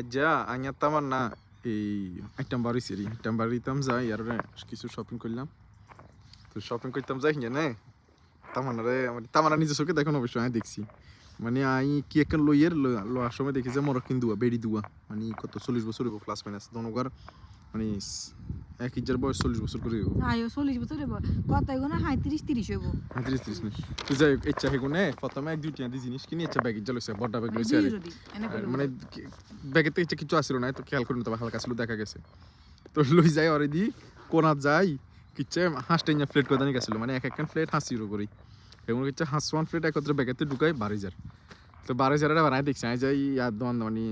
আজ্জা, আইয়া তামার না, এই একটা বাড়ি সিরি একটা বাড়িতাম যাই, আর কিছু শপিং করলাম। তো শপিং করতাম যাই না তামানারে মানে তামানা নিজের চোখে দেখুন অবশ্যই আমি দেখছি। মানে আই কি একটা লইয়ের লোয়ার সময় দেখি যে মরকিন দুয়া বেড়ি দুয়া। মানে কত চল্লিশ বছর প্লাস মাইনাস দনকার মানে এক ইজার বয়স চল্লিশ বছর করে হইব। আয়ো চল্লিশ বছর হইব। কত এগুলো হাঁত্রিশ তিরিশ হইব। ত্রিশ ত্রিশ মিনিট তুই যাই হোক, ইচ্ছা হেগুনে প্রথমে এক দুইটি আদি জিনিস কিনি ইচ্ছা ব্যাগ ইচ্ছা লইছে বড়টা ব্যাগ লইছে মানে ব্যাগের থেকে কিছু আসছিল না তো খেয়াল করি না তবে হালকা ছিল দেখা গেছে। তো লই যাই অলরেডি কোনা যাই কিচ্ছে হাঁসটা ইঞ্জা প্লেট করে গেছিল। মানে এক একখান প্লেট হাঁস ইউরো করি এবং কিচ্ছে হাঁস ওয়ান প্লেট একত্রে ব্যাগেতে ঢুকাই বারো হাজার তো বারো হাজার বানাই দেখছি আমি যাই আর দোয়ান মানে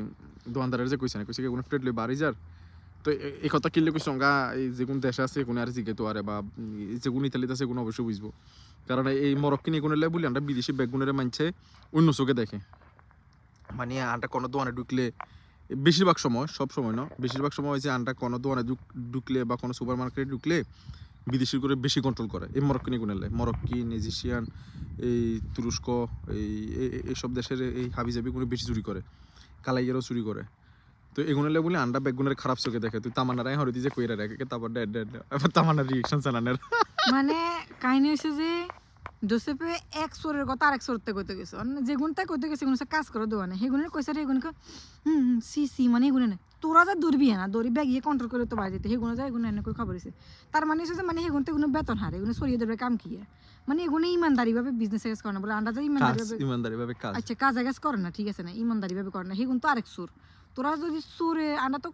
দোয়ানদারের যে কইছে না কইছে কোনো প্লেট লই বারো হাজার তো এই কথা কিনলে কইছে অঙ্গা এই যে কোন দেশে আছে কোনো আর জিগে তো আরে বা যে কোন ইতালিতে আছে কোনো অবশ্যই বুঝব কারণ এই মরক্কিন এগুলো লাই বলি আমরা বিদেশি ব্যাগগুনের মানছে অন্য চোখে দেখে মানে আনটা কোনো দোকানে ঢুকলে বেশিরভাগ সময় সব সময় না বেশিরভাগ সময় হয়েছে আনটা কোনো দোকানে ঢুক- ঢুকলে বা কোনো সুপার মার্কেটে ঢুকলে বিদেশি করে বেশি কন্ট্রোল করে এই মরক্কিন গুণের মরক্কিন ইজিশিয়ান এই তুরস্ক এই এইসব দেশের এই হাবিজাবিগুলো বেশি চুরি করে কালাইয়েরও চুরি করে তো এগুলো বলে আন্ডা ব্যাগগুনের খারাপ চোখে দেখে। তুই তামান্নারাই হরে দিয়ে কইরা রাখে তারপর ডেড ডেড এবার তামান্নার রিয়েকশন জানানের মানে কাহিনী হয়েছে যে জোসেফে এক সোরের কথা আরেক সোরতে কইতে গেছে। যে গুণটা কইতে গেছে গুণ কাজ করে দোকানে সেগুনের কইছে রে এগুন হুম সি সি মানে এগুনে না। তোরা যা দৌড়বি না দৌড়ি ব্যাগ ইয়ে কন্ট্রোল করে তো এনে করে খবর হয়েছে তার মানে হচ্ছে যে মানে তো এগুলো বেতন হারে এগুলো সরিয়ে দেবে কাম কি? মানে এগুলো ইমানদারি ভাবে বিজনেস কাজ করে না। বলে আন্দাজে ইমানদারি কাজ ভাবে ইমানদারি ভাবে কাজ। আচ্ছা কাজ আগাজ করে না ঠিক আছে না ইমানদারি ভাবে করে না। সেগুন তো আরেক সুর তোরা যদি সুরে আন্ডা তো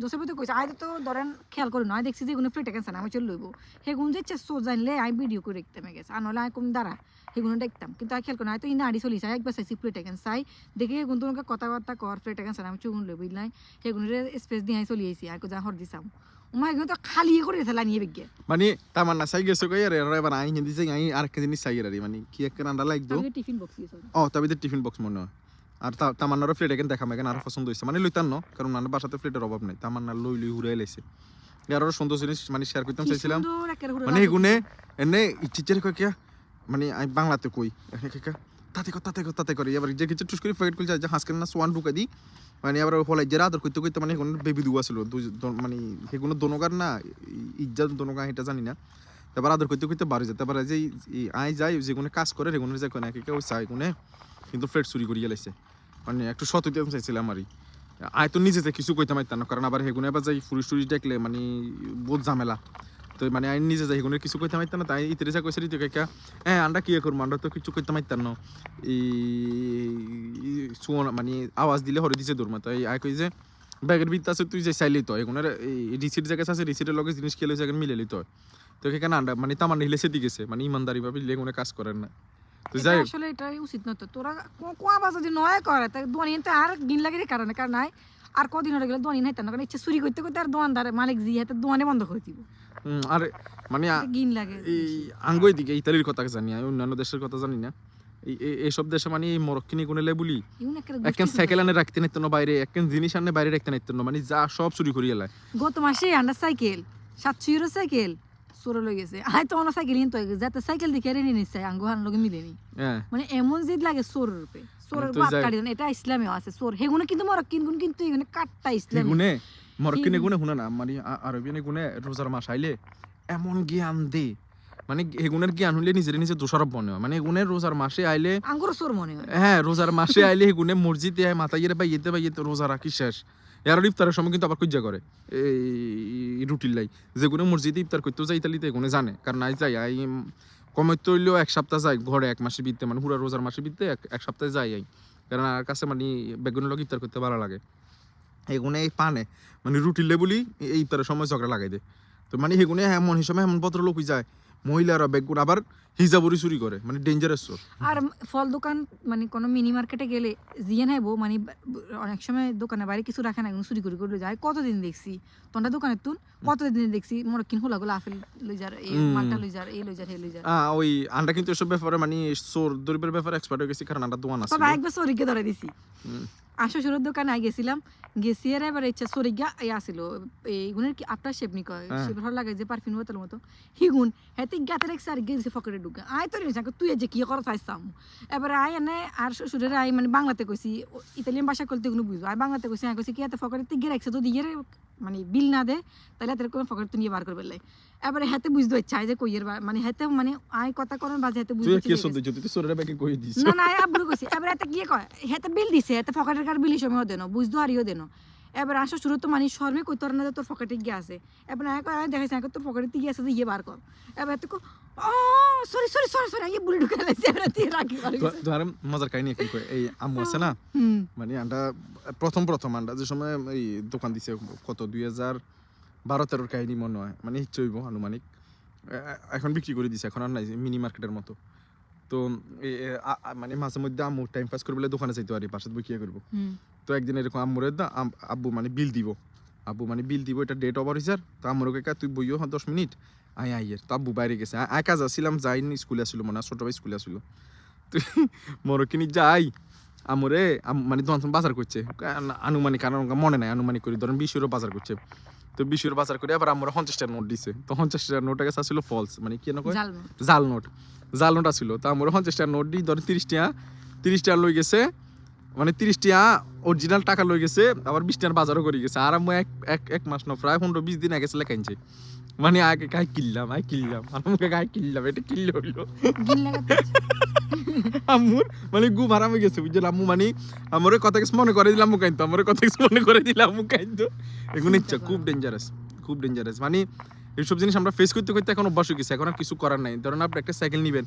জোসেফে তো কইছে আই তো ধরেন খেয়াল করি না দেখছি যে এগুলো ফ্রি টেকেন আমি চলে লইব। সেগুন যে চেষ্টা জানলে আই ভিডিও করে দেখতে মে গেছে। আর নলে আই কম দাঁড়া সেগুলো দেখতাম। কিন্তু আই খেয়াল করি না তো ইনা আড়ি চলিছে একবার চাইছি ফ্রি টেকেন চাই দেখে সেগুন তোমাকে কথাবার্তা কর ফ্রি টেকেন আমি চুগুন লই বুঝলাই সেগুনের স্পেস দিয়ে আই চলি আইছি আর যা হর দিছাম উমা এগুলো তো খালি করে ফেলা নিয়ে বেগে। মানে তামান্না চাই গেছে কই আরে এবার আই হিন্দি চাই আই আরেকটা জিনিস চাই আর মানে কি একটা রান্না লাগতো? টিফিন বক্স গেছে ও তবে টিফিন বক্স মনে হয়। আর তামান্নারও ফ্লেট এখানে দেখা মেখানে আরও পছন্দ হয়েছে। মানে লইতাম না কারণ নানা বাসাতে ফ্লেটের অভাব নেই। তামান্না লই লই ঘুরে এলাইছে আরও সুন্দর জিনিস মানে শেয়ার করতাম চাইছিলাম। মানে এগুনে এনে ইচ্ছিচের কয় কিয়া? মানে আমি বাংলাতে কই? এখানে তাতে কর তাতে কর তাতে করে। এবার যে কিছু টুস করে করে যায় যে হাঁস কেন না সোয়ান ঢুকা দি মানে এবার হলাই যে আদর করতে করতে মানে এখন বেবি দুয়া ছিল দুই- দো- মানে সেগুলো দোনোকার না ইজ্জাত দোনোকা এটা জানি না। তারপর আদর করতে করতে বাড়ি যেতে পারে যে আই যাই যেগুলো কাজ করে সেগুলো যে কোনে কেউ চাই কোনে কিন্তু ফ্লেট চুরি করিয়ে লাইছে। মানে একটু সত হইতে চাইছিলাম আরই। আয় তো নিজেতে কিছু কইতে পারতাম না, কারণ আবার হেগুনে এবার যাই ফুরিশ টুরিশ দেখলে মানে বহুত ঝামেলা। তো মানে আই নিজে যাই হেগুনে কিছু কইতে পারতাম না, তাই ইতিরে যা কইছে রিতে কাকা হ্যাঁ আন্ডা কি করব? আন্ডা তো কিছু কইতে পারতাম না। এই সুন মানে আওয়াজ দিলে হরে দিছে দৌড় মাতা এই আয় কই যে, ব্যাগের ভিতরে আছে, তুই যে চাইলেই তো এগুনের এই রিসিট জায়গা আছে, রিসিটের লগে জিনিস খেলে সেখানে মিলে লিত তো। এখানে আন্ডা মানে তামান হিলে সেদি গেছে মানে ইমানদারি ভাবে লেগুনে কাজ করেন না। তো যাই আসলে এটা উচিত নয় তো। তোরা কোয়া বাজা যদি নয় করে তাই দোয়ানি তো আর দিন লাগে রে কারণে কারণ নাই আর কদিন হয়ে গেলে দোয়ানি না কারণ ইচ্ছে চুরি করতে করতে আর দোয়ানদার মালিক জি হাতে দোয়ানে বন্ধ করে দিব। আর মানে গিন লাগে এই আঙ্গুই দিকে ইতালির কথা জানি আমি অন্যান্য দেশের কথা জানি না। এই এই- এইসব দেশে মানে এই মরক্কিনি গুনে বলি ইউন একখান সাইকেল আনে রাখতে নিতেন না বাইরে একখান জিনিস আনে বাইরে রাখতে নিতেন না মানে যা সব চুরি করিয়ে এলায় গত মাসে আন্ডার সাইকেল সাতশো ইউরো সাইকেল চোরা লই গেছে। আয় তো অনা সাইকেল ইন তো যাতে সাইকেল নিয়ে নিচ্ছে লগে মিলেনি হ্যাঁ মানে এমন জিদ লাগে চোর রূপে চোরের যাই- কাটি এটা ইসলামেও আছে চোর হেগুনে কিন্তু গুণ কিন্তু এগুনে কাটটা ইসলামী গুনে মরক্কিনে গুনে শুনে না মানে আরবিয়ানে গুনে রোজার মাস আইলে এমন জ্ঞান দে। মানে এগুনের জ্ঞান হইলে নিজের নিজে দোষারোপ মনে হয়। মানে এগুনের রোজার মাসে আইলে আঙ্গুর চোর মনে হয়। হ্যাঁ রোজার মাসে আইলে এগুনে মসজিদে মাথা ইয়ে বাইয়েতে বাইয়েতে রোজা রাখি শেষ। এর ইফতারের সময় কিন্তু আবার কুজ্জা করে। এই রুটির লাই। যেগুলো মসজিদে ইফতার করতেও যাই তালিতে এগুনে জানে। কারণ আই যাই, আই কমে তো হইলেও এক সপ্তাহ যায় ঘরে এক মাসে বিতে মানে পুরা রোজার মাসে বিতে এক সপ্তাহে যাই আই। কারণ আর কাছে মানে বেগুনের লোক ইফতার করতে ভালো লাগে। এগুনে এই পানে। মানে রুটির লেবুলি এই ইফতারের সময় ঝগড়া লাগাই দে। তো মানে সেগুনে এমন হিসেবে এমন পত্র লোক যায়। মহিলারা বেগুন আবার হিজাবরি চুরি করে মানে ডেঞ্জারাস আর ফল দোকান মানে কোনো মিনি মার্কেটে গেলে জিয়ে নাইবো মানে অনেক সময় দোকানে বাইরে কিছু রাখে না চুরি করে করে যায়। কতদিন দেখছি? তোমরা দোকানের তুন? কতদিন দেখছি? মরকিন হোলা গুলো আপেল লই যার এই। মালটা লই যার এই লই যার লই যার। আহ, ওই আন্ডা কিন্তু এসব ব্যাপারে মানে চোর দরিবের ব্যাপারে এক্সপার্ট হয়ে গেছি কারণ আন্ডা দোয়ান আছে। তবে একবার চোরিকে ধরে দিছি। আশা সুরের দোকানে আগে গেছিলাম গেছি এবার ইচ্ছা সরে গিয়া এই আসিল। এইগুনের কি আফটার শেপ নি কয়। শেপ ভালো লাগে যে পারফিউম বোতল মতো। হিগুন হেতে গাতে রেখছে আর গেছে ফকরে ঢুকে। আয় তোর তুই যে কি করা চাইছাম এবার আয় এনে আর শ্বশুরের আই মানে বাংলাতে কইছি ইতালিয়ান ভাষা কলতে কোনো বুঝব আয় বাংলাতে কইছি আয় কইছি কি এত ফকরে তুই গিয়ে রাখছে যদি ইয়ে মানে বিল না দে তাহলে এত কোনো তুই নিয়ে বার করবে লাই। এবারে হাতে বুঝতে ইচ্ছা যে কইয়ের বা- মানে হাতে মানে আয় কথা করেন বাজে হাতে বুঝতে কি সন্দেহ যদি তুই সোরের ব্যাগে কই দিস? না না আব্বুর কইছি। এবার এতে কি কয় হেতে বিল দিছে এতে ফকেটের কার বিল সময় দেন বুঝদো হারিও দেন এবার আসো শুরু তো মানে শর্মে কই তোর না তোর ফকেটে গিয়ে আছে। এবার আয় কয় আয় দেখাইছে আয় তোর ফকেটে গিয়ে আছে যে ইয়ে বার কর। এবার এতে কো ও সরি সরি সরি সরি বুড়ি ঢুকে লাইছে এবার তুই রাখি তো- আর মজার কাহিনী এখন কই? এই আম্মু আছে না? মানে আন্ডা প্রথম প্রথম আন্ডা যে সময় এই দোকান দিছে কত দুই হাজার বারো তেরোর কাহিনী মনে হয়। মানে হইব আনুমানিক। এখন বিক্রি করে দিছে এখন আর নাই মিনি মার্কেটের মতো। তো মানে মাঝে মধ্যে আম্মু টাইম পাস করবলে দোকানে যাইতে পারি পাশে বই কিয়া করব তো একদিন এরকম আম্মুরে আব্বু মানে বিল দিব। আব্বু মানে বিল দিব এটা ডেট ওভার হয়েছে তো আম্মুরকে তুই বইও হ্যাঁ দশ মিনিট? আই আইয়ের তো আব্বু বাইরে গেছে। আয় কাজ আসছিলাম যাইনি স্কুলে আসছিল মনে ছোট ভাই স্কুলে আসছিল তুই মরকিনি যাই আমরে আম- মানে তখন বাজার করছে। আনুমানিক কারণ মনে নাই আনুমানিক করি ধরেন বিশ ইউরো বাজার করছে। তো বিশ ইউরো বাজার করে আবার আমরা পঞ্চাশ টাকার নোট দিছে। তো পঞ্চাশ টাকার নোট কাছে আসছিল ফলস মানে কি না জাল নোট জাল নোট আসছিল তো আমরা পঞ্চাশ টাকার নোট দিই ধরেন তিরিশ টাকা তিরিশ টাকা লই গেছে মানে তিরিশ টাকা অরিজিনাল টাকা লই গেছে আবার বিশ টাকার বাজারও করে গেছে। আর আমি এক এক মাস না প্রায় পনেরো বিশ দিন আগে লেখা আনছে। মানে আগে গায়ে কিনলাম আয় কিনলাম আমাকে গায়ে কিনলাম এটা কিনলে হইল। গিল আম্মুর মানে গু ভাড়া হয়ে গেছে বুঝলি? আম্মু মানে আমার কথা কিছু মনে করে দিলাম মুখ আমার কথা কিছু মনে করে দিলাম মুখ আনতো এগুলো ইচ্ছা খুব ডেঞ্জারাস খুব ডেঞ্জারাস মানে এইসব জিনিস আমরা ফেস করতে করতে এখন অভ্যাস হয়ে গেছে এখন আর কিছু করার নাই। ধরেন আপনি একটা সাইকেল নিবেন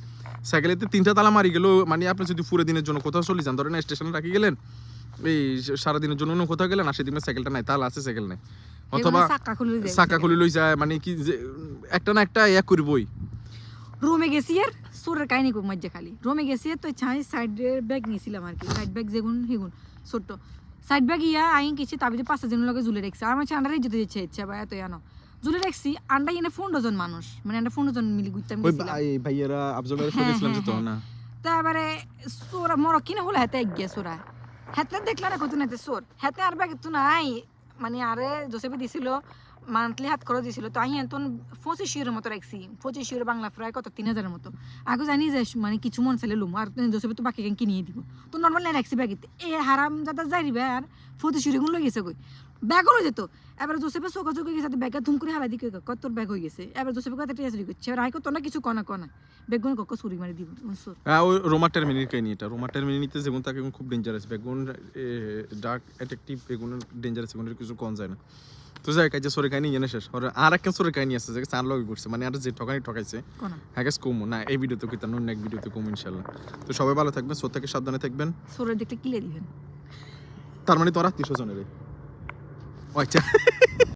সাইকেলেতে তিনটা তালা মারি গেলেও মানে আপনি যদি পুরো দিনের জন্য কোথাও চলে যান ধরেন স্টেশনে রাখি গেলেন এই সারাদিনের জন্য কোথাও গেলেন আর সেদিনের সাইকেলটা নাই তাহলে আছে সাইকেল নাই। অথবা সাকা খুলে চাকা খুলে লই যায় মানে কি যে একটা না একটা এক করবই রোমে গেছি আর সোরের কাহিনী খুব মজ্জা খালি। রোমে গেছি তো ছাই সাইডের ব্যাগ নিয়েছিলাম আর কি। সাইড ব্যাগ যেগুন হেগুন ছোট্ট। সাইড ব্যাগ ইয়া আইন কিছু তার ভিতরে পাঁচ জনের লগে ঝুলে রাখছে। আমার আন্ডারে যেতে ইচ্ছে ইচ্ছা বা এত জানো ঝুলে রাখছি আন্ডা এনে পনেরো জন মানুষ। মানে আন্ডা পনেরো জন মিলি ঘুরতে আমি ওই গেছিলাম। ভাই- ভাইয়েরা আফজলের যে তো হ্যাঁ, না। তারপরে সোরা মর কিনে হলো হাতে এক গিয়ে সোরা হাতে দেখলা না কত নাতে সোর হাতে আর ব্যাগ তো নাই। মানে আরে জোসেফে দিছিল মান্থলি হাত করে দিছিল, তো আমি এখন পঁচিশ ইউরোর মতো রাখছি। পঁচিশ ইউরো বাংলা প্রায় কত? তিন হাজারের মতো। আগে জানি যে মানে কিছু মন চাইলে লুম, আর জোসেফে তো বাকি কিনিয়ে দিব। তো নর্মাল নাই রাখছি বাকি এ হারাম যাতে যাইবে আর পঁচিশ ইউরো গুলো গেছে কই ব্যাগও হয়ে যেত এবার জোসেফে চোখা চোখে গেছে ব্যাগটা ধুম করে হালাই দিকে কত তোর ব্যাগ হয়ে গেছে। এবার জোসেফে কথা চুরি করছে। এবার আই কত না কিছু কনা কনা। চুরি মারি দিব হ্যাঁ ওই রোমা টার্মিনির কাহিনী এটা? রোমা টার্মিনিতে তাকে খুব ডেঞ্জারাস বেগুন ডার্ক অ্যাট্রাকটিভ বেগুন ডেঞ্জারাস বেগুনের কিছু যায় না। তো যাই কাজে সরে কাহিনী জানে শেষ। আর আর একটা সরে কাহিনী আছে যে চার লগে করছে। মানে আর যে ঠকানি ঠকাইছে হ্যাঁ গেছে কমু। না এই ভিডিওতে কি তার অন্য এক ভিডিওতে কমু তো সবাই ভালো থাকবেন সো থেকে সাবধানে থাকবেন। সোরের দেখতে কিলে দিবেন তার মানে তোরা আত্মীয় স্বজনের Hoşça